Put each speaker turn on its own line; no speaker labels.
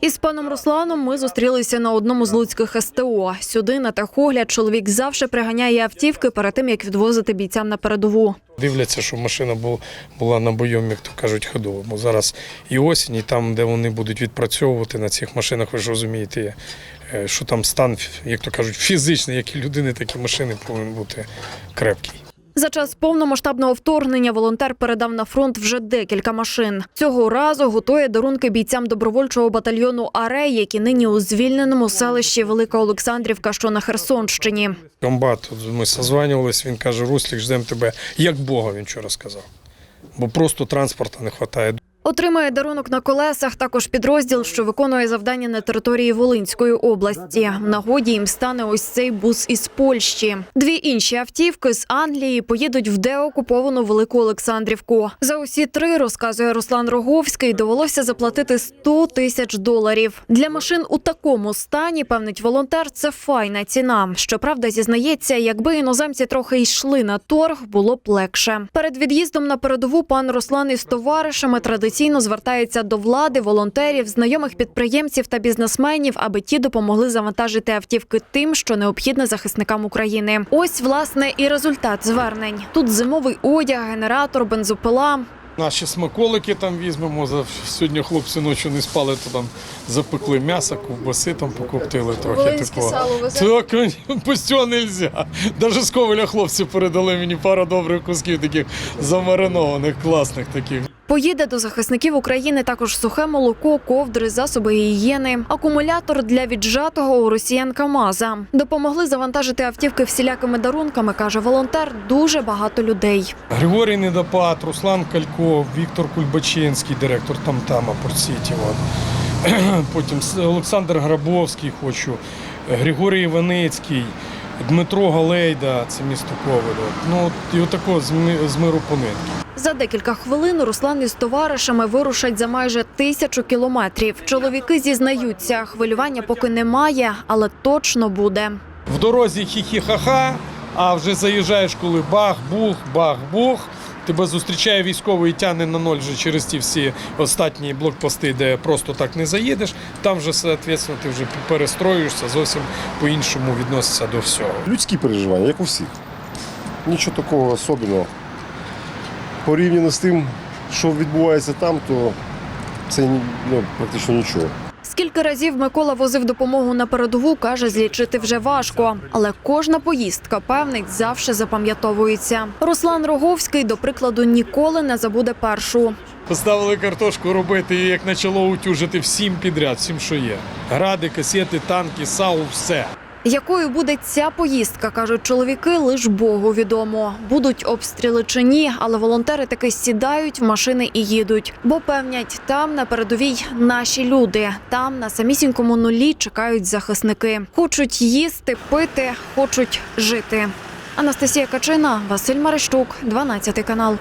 Із паном Русланом ми зустрілися на одному з луцьких СТО. Сюди на техогляд чоловік завжди приганяє автівки перед тим, як відвозити бійцям на передову.
Дивляться, щоб машина була на бойові, як то кажуть, ходова. Бо зараз і осінь, і там, де вони будуть відпрацьовувати на цих машинах, ви ж розумієте, е, що там стан, як то кажуть, фізичний, як і людини, так і машини повинен бути крепкий.
За час повномасштабного вторгнення волонтер передав на фронт вже декілька машин. Цього разу готує дарунки бійцям добровольчого батальйону Арей, які нині у звільненому селищі Велика Олександрівка, що на Херсонщині.
Комбат, ми созванювалися, він каже, Руслік, ждемо тебе, як Бога, він вчора сказав. Бо просто транспорту не вистачає.
Отримає дарунок на колесах також підрозділ, що виконує завдання на території Волинської області. Нагоді їм стане ось цей бус із Польщі. Дві інші автівки з Англії поїдуть в деокуповану Велику Олександрівку. За усі три розказує Руслан Роговський. Довелося заплатити 100 тисяч доларів. Для машин у такому стані певнить волонтер. Це файна ціна. Щоправда, зізнається, якби іноземці трохи йшли на торг, було б легше. Перед від'їздом на передову пан Руслан із товаришами традиційно звертається до влади, волонтерів, знайомих підприємців та бізнесменів, аби ті допомогли завантажити автівки тим, що необхідне захисникам України. Ось власне і результат звернень. Тут зимовий одяг, генератор, бензопила.
Наші смаколики там візьмемо. За сьогодні хлопці ночі не спали, то там запекли м'ясо, ковбаси там покоптили трохи. такого. Так, без цього не можна. Навіть з Ковеля хлопці передали мені пару добрих кусків таких замаринованих, класних таких.
Поїде до захисників України також сухе молоко, ковдри, засоби гігієни, акумулятор для віджатого у росіян КАМАЗа. Допомогли завантажити автівки всілякими дарунками, каже волонтер. Дуже багато людей.
Григорій Недопад, Руслан Кальков, Віктор Кульбачинський, директор Тамтама Портсіті. От. Потім Олександр Грабовський хочу, Григорій Іваницький, Дмитро Галейда, це місто Ковель. Ну, і отако з, з миру по нитки.
За декілька хвилин Руслан із товаришами вирушать за майже тисячу кілометрів. Чоловіки зізнаються, хвилювання поки немає, але точно буде.
В дорозі хі-хі-ха-ха, а вже заїжджаєш, коли бах-бух, бах-бух. Тебе зустрічає військовий і тягне на ноль вже через ті всі останні блокпости, де просто так не заїдеш. Там вже, соответственно, ти вже перестроюєшся, зовсім по-іншому відносишся до всього.
Людські переживання, як у всіх. Нічого такого особливого. Порівняно з тим, що відбувається там, то це ну, практично нічого.
Скільки разів Микола возив допомогу на передову, каже, злічити вже важко. Але кожна поїздка, певний завжди запам'ятовується. Руслан Роговський, до прикладу, ніколи не забуде першу.
Поставили картошку робити і як почало утюжити всім підряд, всім, що є. Гради, касети, танки, САУ, все.
Якою буде ця поїздка, кажуть чоловіки, лиш Богу відомо. Будуть обстріли чи ні, але волонтери таки сідають в машини і їдуть. Бо певнять, там на передовій наші люди. Там на самісінькому нулі чекають захисники. Хочуть їсти, пити, хочуть жити. Анастасія Качина, Василь Марищук, 12 канал.